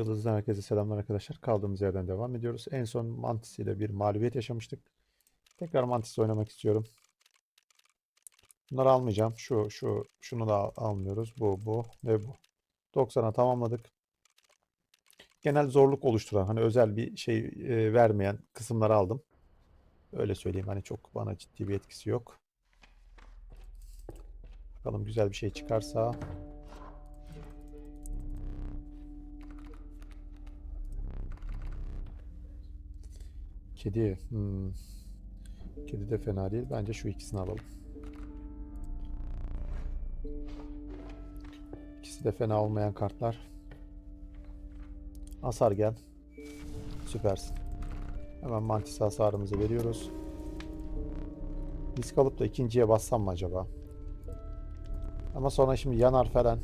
Yıldız'dan herkese selamlar arkadaşlar. Kaldığımız yerden devam ediyoruz. En son Mantis ile bir mağlubiyet yaşamıştık. Tekrar Mantis oynamak istiyorum. Bunları almayacağım. Şu, şu, şunu da al- almıyoruz. Bu, bu ve bu. 90'a tamamladık. Genel zorluk oluşturan, hani özel bir şey e, vermeyen kısımları aldım. Öyle söyleyeyim. Hani çok bana ciddi bir etkisi yok. Bakalım güzel bir şey çıkarsa. Kedi. Hmm. Kedi de fena değil. Bence şu ikisini alalım. İkisi de fena olmayan kartlar. Hasar gel. Süpersin. Hemen mantis hasarımızı veriyoruz. Risk alıp da ikinciye bassam mı acaba? Ama sonra şimdi yanar falan.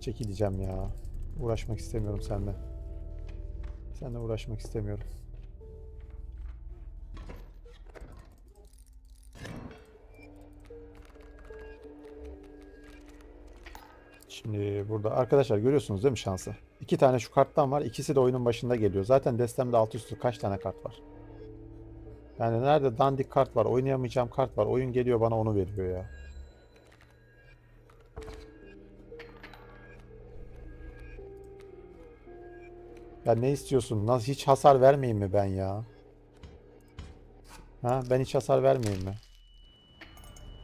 Çekileceğim ya. Uğraşmak istemiyorum seninle. Seninle uğraşmak istemiyorum. Şimdi burada arkadaşlar görüyorsunuz değil mi şansı? İki tane şu karttan var. İkisi de oyunun başında geliyor. Zaten destemde alt üstü kaç tane kart var? Yani nerede dandik kart var, oynayamayacağım kart var. Oyun geliyor bana onu veriyor ya. Ya ne istiyorsun? Nasıl hiç hasar vermeyeyim mi ben ya? Ha, ben hiç hasar vermeyeyim mi?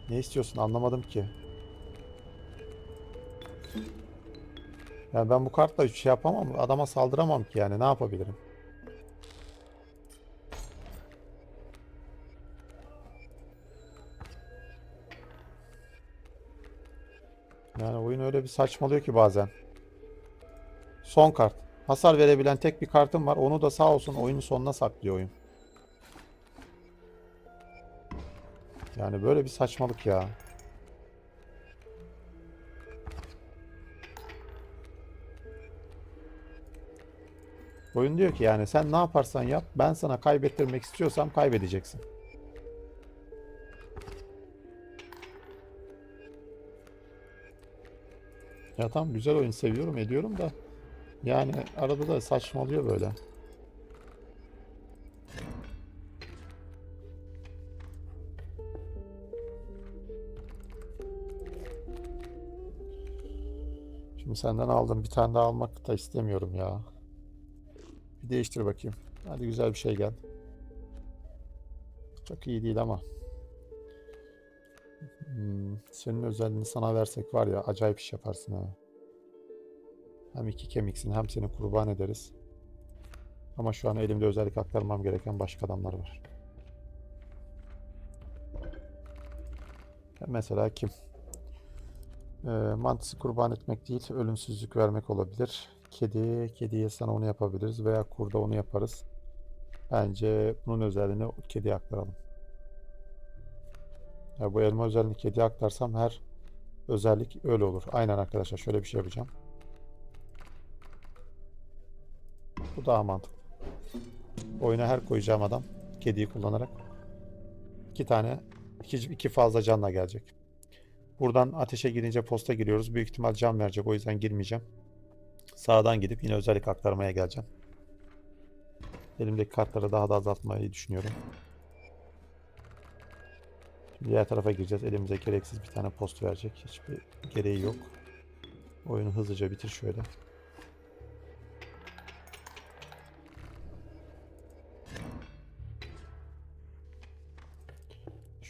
Ne istiyorsun? Anlamadım ki. Ya ben bu kartla hiç şey yapamam. Adama saldıramam ki yani. Ne yapabilirim? Yani oyun öyle bir saçmalıyor ki bazen. Son kart. Hasar verebilen tek bir kartım var. Onu da sağ olsun oyunun sonuna saklıyor oyun. Yani böyle bir saçmalık ya. Oyun diyor ki yani sen ne yaparsan yap ben sana kaybettirmek istiyorsam kaybedeceksin. Ya tamam güzel oyun seviyorum ediyorum da yani arada da saçmalıyor böyle. Şimdi senden aldım bir tane daha almak da istemiyorum ya. Bir değiştir bakayım. Hadi güzel bir şey gel. Çok iyi değil ama. Hmm, senin özelliğini sana versek var ya acayip iş yaparsın ha. Hem iki kemiksin hem seni kurban ederiz. Ama şu an elimde özellik aktarmam gereken başka adamlar var. Mesela kim? Ee, mantısı kurban etmek değil, ölümsüzlük vermek olabilir. Kedi, kediye sana onu yapabiliriz veya kurda onu yaparız. Bence bunun özelliğini kediye aktaralım. Ya bu elma özelliğini kediye aktarsam her özellik öyle olur. Aynen arkadaşlar şöyle bir şey yapacağım. Bu daha mantıklı. Oyuna her koyacağım adam kediyi kullanarak iki tane iki, iki fazla canla gelecek. Buradan ateşe girince posta giriyoruz. Büyük ihtimal can verecek. O yüzden girmeyeceğim. Sağdan gidip yine özellik aktarmaya geleceğim. Elimdeki kartları daha da azaltmayı düşünüyorum. Diğer tarafa gireceğiz. Elimize gereksiz bir tane post verecek. Hiçbir gereği yok. Oyunu hızlıca bitir şöyle.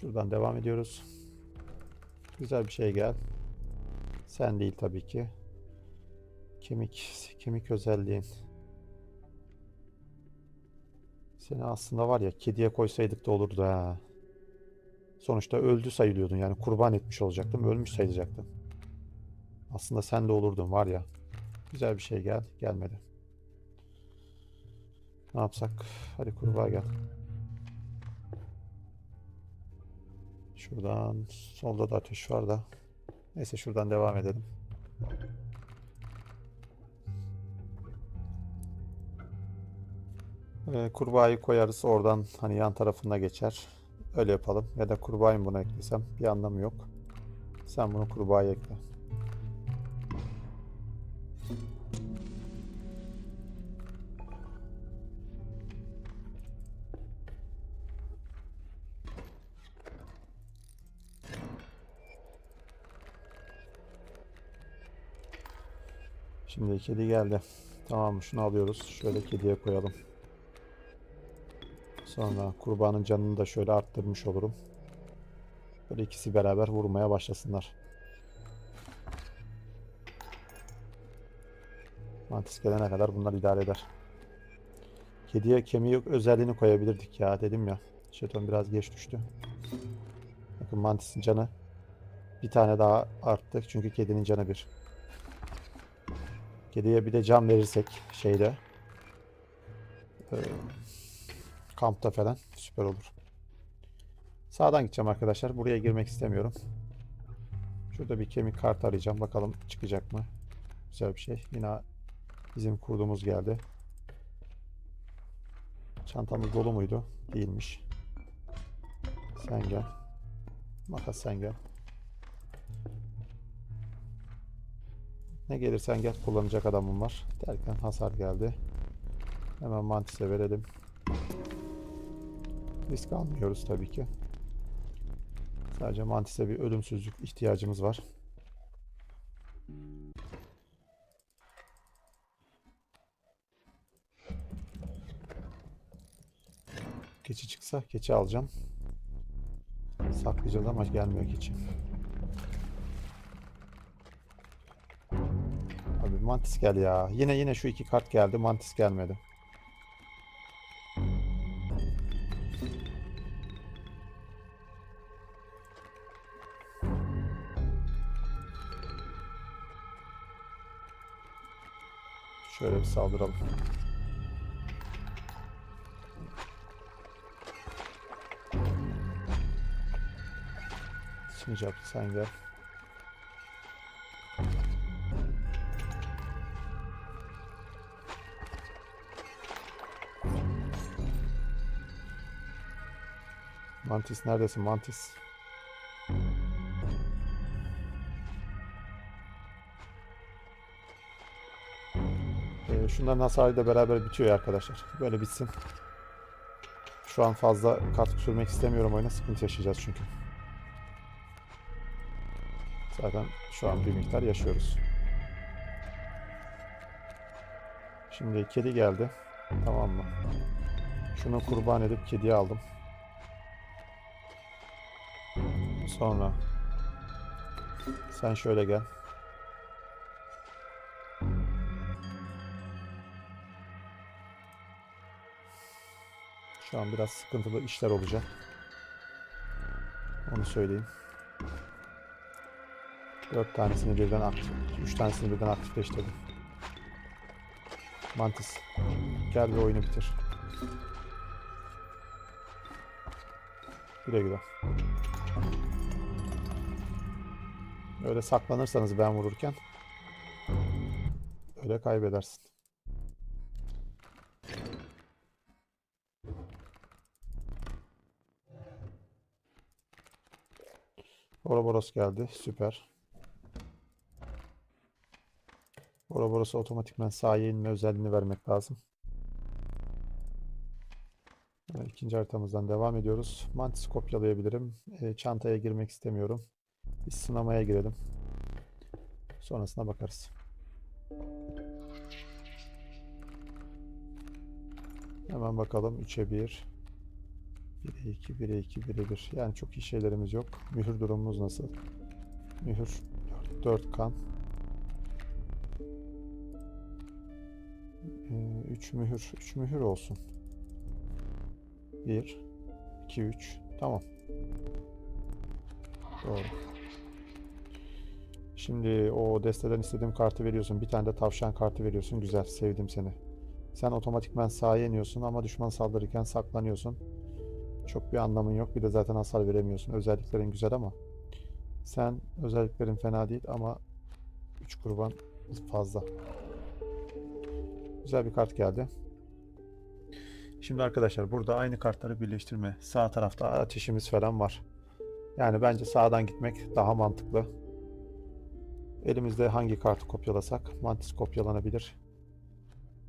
Şuradan devam ediyoruz. Güzel bir şey gel. Sen değil tabii ki. Kemik, kemik özelliğin. Seni aslında var ya kediye koysaydık da olurdu ha. Sonuçta öldü sayılıyordun yani kurban etmiş olacaktım, ölmüş sayılacaktın. Aslında sen de olurdun var ya. Güzel bir şey gel, gelmedi. Ne yapsak? Hadi kurbağa gel. Şuradan solda da ateş var da. Neyse şuradan devam edelim. Ee, kurbağayı koyarız oradan hani yan tarafına geçer. Öyle yapalım. Ya da kurbağayı buna eklesem bir anlamı yok. Sen bunu kurbağaya ekle. Şimdi kedi geldi. Tamam şunu alıyoruz. Şöyle kediye koyalım. Sonra kurbanın canını da şöyle arttırmış olurum. Böyle ikisi beraber vurmaya başlasınlar. Mantis gelene kadar bunlar idare eder. Kediye kemiği yok özelliğini koyabilirdik ya dedim ya. Jeton biraz geç düştü. Bakın Mantis'in canı bir tane daha arttı. Çünkü kedinin canı bir. Kediye bir de can verirsek şeyde e, kampta falan süper olur. Sağdan gideceğim arkadaşlar. Buraya girmek istemiyorum. Şurada bir kemik kartı arayacağım. Bakalım çıkacak mı? Güzel bir şey. Yine bizim kurduğumuz geldi. Çantamız dolu muydu? Değilmiş. Sen gel. Makas sen gel. Ne gelirsen gel kullanacak adamım var. Derken hasar geldi. Hemen mantise verelim. Risk almıyoruz tabii ki. Sadece mantise bir ölümsüzlük ihtiyacımız var. Keçi çıksa keçi alacağım. Saklayacağız ama gelmiyor keçi. Mantis gel ya. Yine yine şu iki kart geldi. Mantis gelmedi. Şöyle bir saldıralım. Sincap sen gel. Mantis neredesin Mantis? Ee, şunların hasarıyla beraber bitiyor arkadaşlar. Böyle bitsin. Şu an fazla kart sürmek istemiyorum oyuna. Sıkıntı yaşayacağız çünkü. Zaten şu an bir miktar yaşıyoruz. Şimdi kedi geldi. Tamam mı? Şunu kurban edip kediye aldım. Sonra sen şöyle gel. Şu an biraz sıkıntılı işler olacak. Onu söyleyeyim. Dört tanesini birden aktif, üç tanesini birden aktifleştirdim. Mantis, gel ve oyunu bitir. Güle güle. Öyle saklanırsanız ben vururken öyle kaybedersin. Ouroboros geldi. Süper. Ouroboros'a otomatikman sahaya inme özelliğini vermek lazım. İkinci haritamızdan devam ediyoruz. Mantis kopyalayabilirim. E, çantaya girmek istemiyorum. Biz sınamaya girelim. Sonrasına bakarız. Hemen bakalım 3'e 1. 1'e 2, 1'e 2, 1'e 1. Yani çok iyi şeylerimiz yok. Mühür durumumuz nasıl? Mühür 4, 4 kan. 3 mühür. 3 mühür olsun. 1, 2, 3. Tamam. Doğru. Şimdi o desteden istediğim kartı veriyorsun. Bir tane de tavşan kartı veriyorsun. Güzel. Sevdim seni. Sen otomatikman sahaya iniyorsun ama düşman saldırırken saklanıyorsun. Çok bir anlamın yok. Bir de zaten hasar veremiyorsun. Özelliklerin güzel ama sen özelliklerin fena değil ama 3 kurban fazla. Güzel bir kart geldi. Şimdi arkadaşlar burada aynı kartları birleştirme. Sağ tarafta ateşimiz falan var. Yani bence sağdan gitmek daha mantıklı. Elimizde hangi kartı kopyalasak? Mantis kopyalanabilir.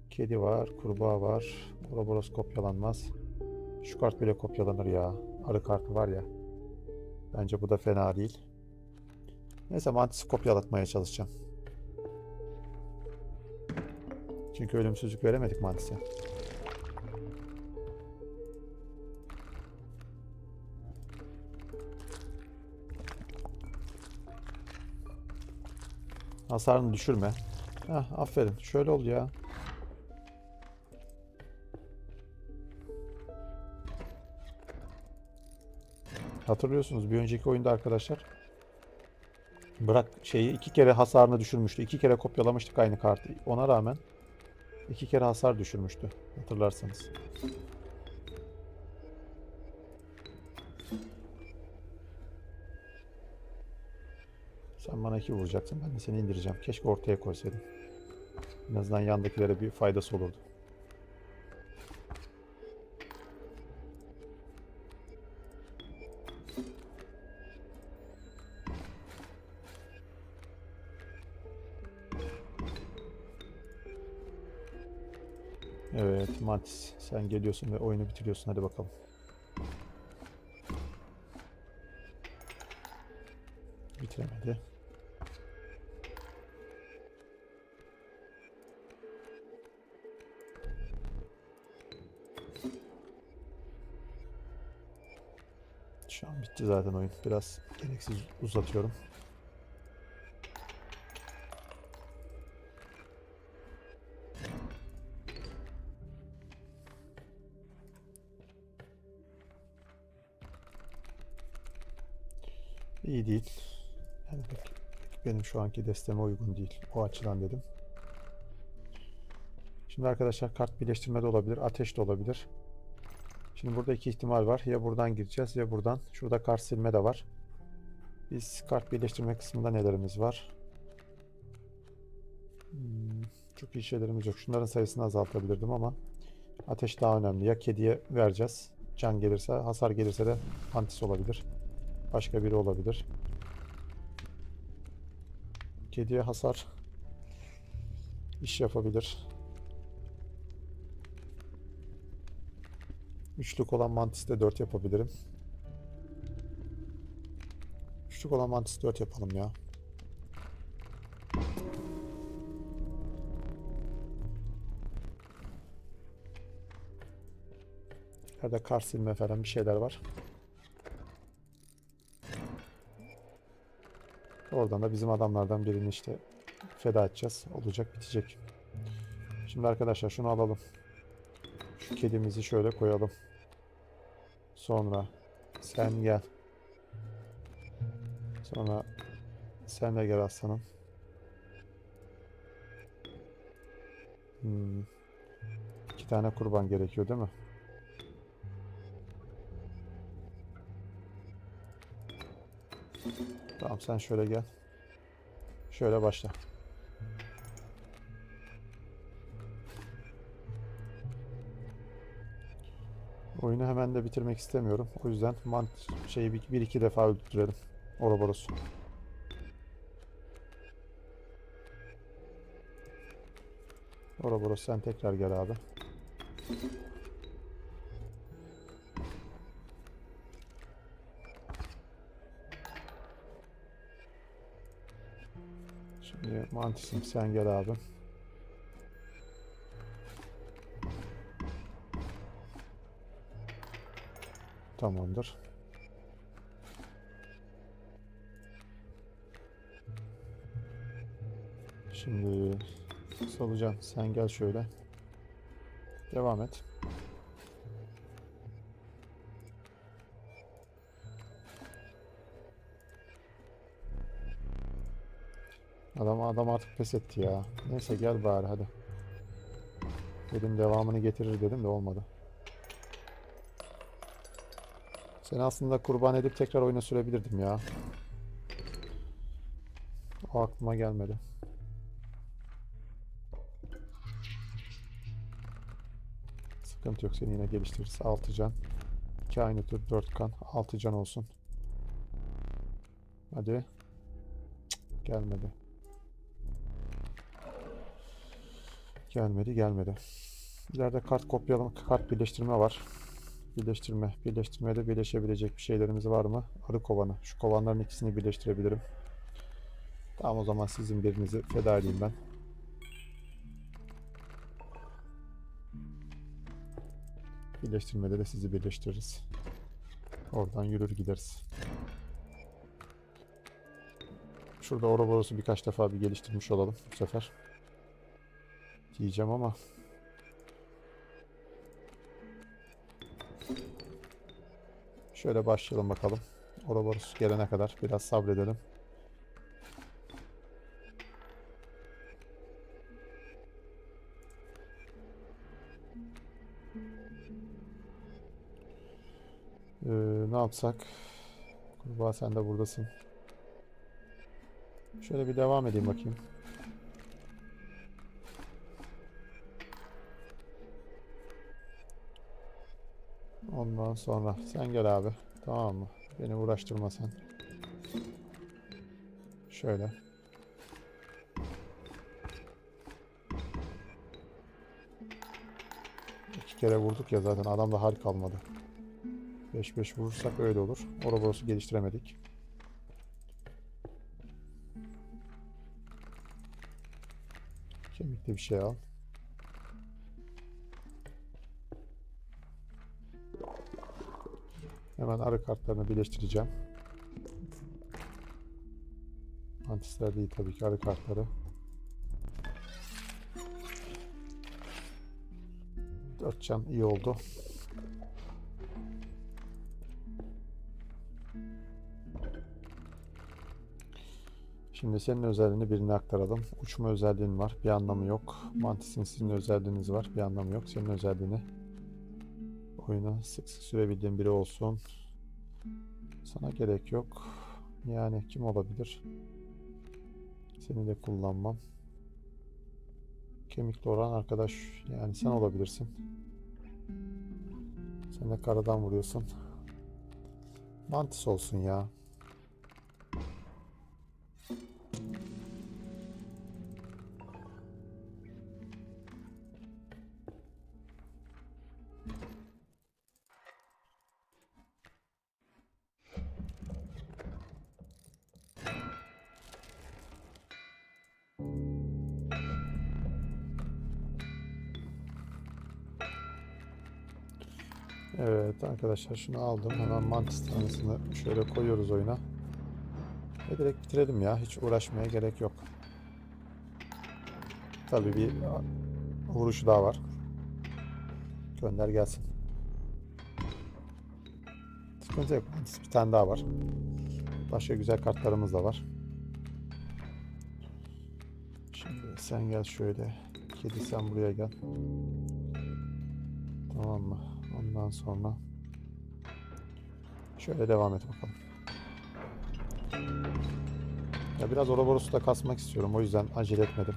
Kedi var, kurbağa var. Ouroboros kopyalanmaz. Şu kart bile kopyalanır ya. Arı kartı var ya. Bence bu da fena değil. Neyse Mantis'i kopyalatmaya çalışacağım. Çünkü ölümsüzlük veremedik Mantis'e. Hasarını düşürme. Heh, aferin. Şöyle ol ya. Hatırlıyorsunuz bir önceki oyunda arkadaşlar. Bırak şeyi iki kere hasarını düşürmüştü. İki kere kopyalamıştık aynı kartı. Ona rağmen iki kere hasar düşürmüştü. Hatırlarsanız. Bana iki vuracaksın. Ben de seni indireceğim. Keşke ortaya koysaydım. En azından yandakilere bir faydası olurdu. Evet, Mantis sen geliyorsun ve oyunu bitiriyorsun. Hadi bakalım. Bitiremedi. Bitti zaten oyun. Biraz gereksiz uzatıyorum. İyi değil. Yani benim şu anki desteme uygun değil. O açıdan dedim. Şimdi arkadaşlar kart birleştirme de olabilir. Ateş de olabilir. Şimdi burada iki ihtimal var. Ya buradan gireceğiz ya buradan. Şurada kart silme de var. Biz kart birleştirme kısmında nelerimiz var? Hmm, çok iyi şeylerimiz yok. Şunların sayısını azaltabilirdim ama ateş daha önemli. Ya kediye vereceğiz. Can gelirse, hasar gelirse de antis olabilir. Başka biri olabilir. Kediye hasar iş yapabilir. Üçlük olan Mantis'te 4 yapabilirim. Üçlük olan Mantis 4 yapalım ya. Nerede kar silme falan bir şeyler var. Oradan da bizim adamlardan birini işte feda edeceğiz. Olacak bitecek. Şimdi arkadaşlar şunu alalım. Şu kedimizi şöyle koyalım. Sonra sen gel. Sonra sen de gel aslanım. Hmm. İki tane kurban gerekiyor değil mi? Tamam sen şöyle gel. Şöyle başla. Oyunu hemen de bitirmek istemiyorum. O yüzden mant şeyi bir, bir iki defa öldürelim. Ouroboros. Ouroboros sen tekrar gel abi. Şimdi mantisim sen gel abi. Tamamdır. Şimdi Solucan sen gel şöyle. Devam et. Adam adam artık pes etti ya. Neyse gel bari hadi. Dedim devamını getirir dedim de olmadı. Seni aslında kurban edip tekrar oyuna sürebilirdim ya. O aklıma gelmedi. Sıkıntı yok seni yine geliştiririz. 6 can. 2 aynı tür 4 kan. 6 can olsun. Hadi. Cık, gelmedi. Gelmedi gelmedi. İleride kart kopyalama, kart birleştirme var. Birleştirme. Birleştirmede birleşebilecek bir şeylerimiz var mı? Arı kovanı. Şu kovanların ikisini birleştirebilirim. Tamam o zaman sizin birinizi feda edeyim ben. Birleştirmede de sizi birleştiririz. Oradan yürür gideriz. Şurada Ouroboros'u birkaç defa bir geliştirmiş olalım bu sefer. Diyeceğim ama Şöyle başlayalım bakalım. Ouroboros gelene kadar biraz sabredelim. Ee, ne yapsak? Kurbağa sen de buradasın. Şöyle bir devam edeyim bakayım. Ondan sonra sen gel abi. Tamam mı? Beni uğraştırma sen. Şöyle. İki kere vurduk ya zaten adamda hal kalmadı. 5-5 vurursak öyle olur. Ouroboros'u geliştiremedik. Kemikli bir şey al. Hemen arı kartlarını birleştireceğim. Mantisler değil tabii ki arı kartları. Dört can iyi oldu. Şimdi senin özelliğini birine aktaralım. Uçma özelliğin var. Bir anlamı yok. Mantis'in sizin özelliğiniz var. Bir anlamı yok. Senin özelliğini oyuna sık sık sürebildiğin biri olsun. Sana gerek yok. Yani kim olabilir? Seni de kullanmam. Kemikli olan arkadaş yani sen olabilirsin. Sen de karadan vuruyorsun. Mantis olsun ya. Arkadaşlar şunu aldım. Hemen mantis tanısını şöyle koyuyoruz oyuna. Ve direkt bitirelim ya. Hiç uğraşmaya gerek yok. Tabii bir vuruşu daha var. Gönder gelsin. Sıkıntı yok. Mantis bir tane daha var. Başka güzel kartlarımız da var. Şimdi sen gel şöyle. Kedi sen buraya gel. Tamam mı? Ondan sonra şöyle devam et bakalım. Ya biraz Ouroboros'u da kasmak istiyorum. O yüzden acele etmedim.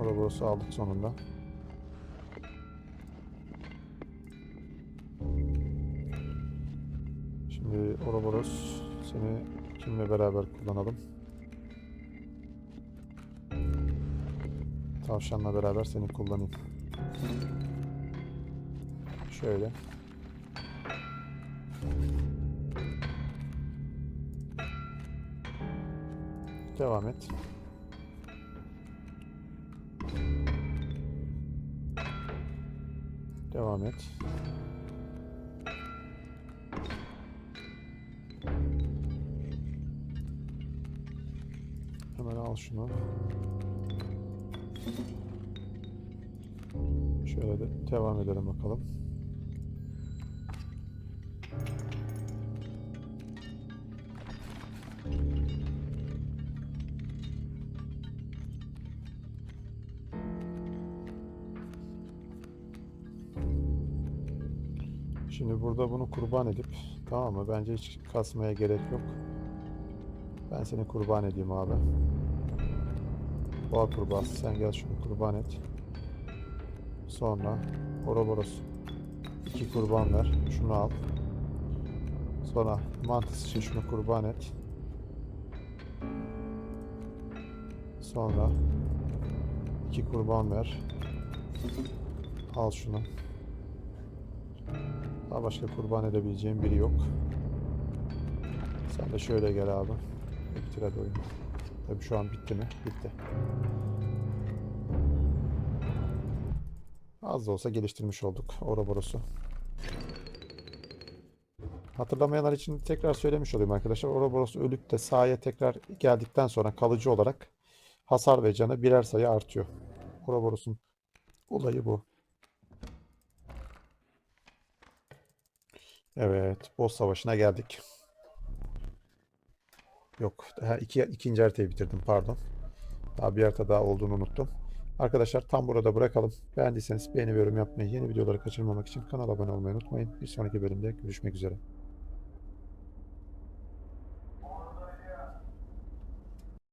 Ouroboros'u aldık sonunda. Kullanalım? Tavşanla beraber seni kullanayım. Şöyle. Devam et. Devam et. Al şunu. Şöyle de devam edelim bakalım. Şimdi burada bunu kurban edip tamam mı? Bence hiç kasmaya gerek yok. Ben seni kurban edeyim abi. Boğa kurbağası sen gel şunu kurban et. Sonra Ouroboros. İki kurban ver. Şunu al. Sonra mantis için şunu kurban et. Sonra iki kurban ver. Al şunu. Daha başka kurban edebileceğim biri yok. Sen de şöyle gel abi. Bitir hadi. Tabii şu an bitti mi? Bitti. Az da olsa geliştirmiş olduk Ouroboros'u. Hatırlamayanlar için tekrar söylemiş olayım arkadaşlar. Ouroboros ölüp de sahaya tekrar geldikten sonra kalıcı olarak hasar ve canı birer sayı artıyor. Ouroboros'un olayı bu. Evet, boss savaşına geldik. Yok, ha, iki, ikinci haritayı bitirdim pardon. Daha bir harita daha olduğunu unuttum. Arkadaşlar tam burada bırakalım. Beğendiyseniz beğeni ve yorum yapmayı, yeni videoları kaçırmamak için kanala abone olmayı unutmayın. Bir sonraki bölümde görüşmek üzere.